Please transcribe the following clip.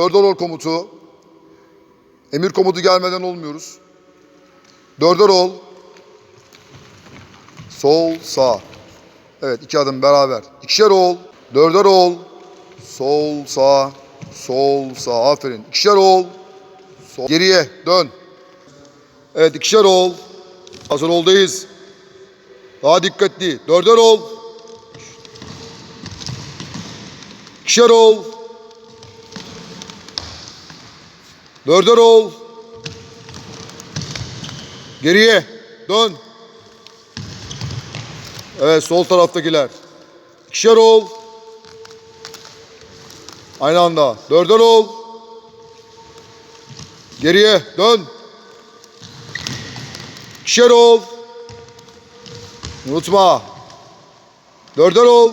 Dörder ol komutu. Emir komutu gelmeden olmuyoruz. Dörder ol. Sol, sağ. Evet iki adım beraber. İkişer ol. Dörder ol. Sol, sağ. Sol, sağ. Aferin. İkişer ol. Sol. Geriye dön. Evet ikişer ol. Hazır oldayız. Daha dikkatli. Dörder ol. İkişer ol. Dörder ol. Geriye. Dön. Evet sol taraftakiler. İkişer ol. Aynı anda. Dörder ol. Geriye. Dön. İkişer ol. Unutma. Dörder ol.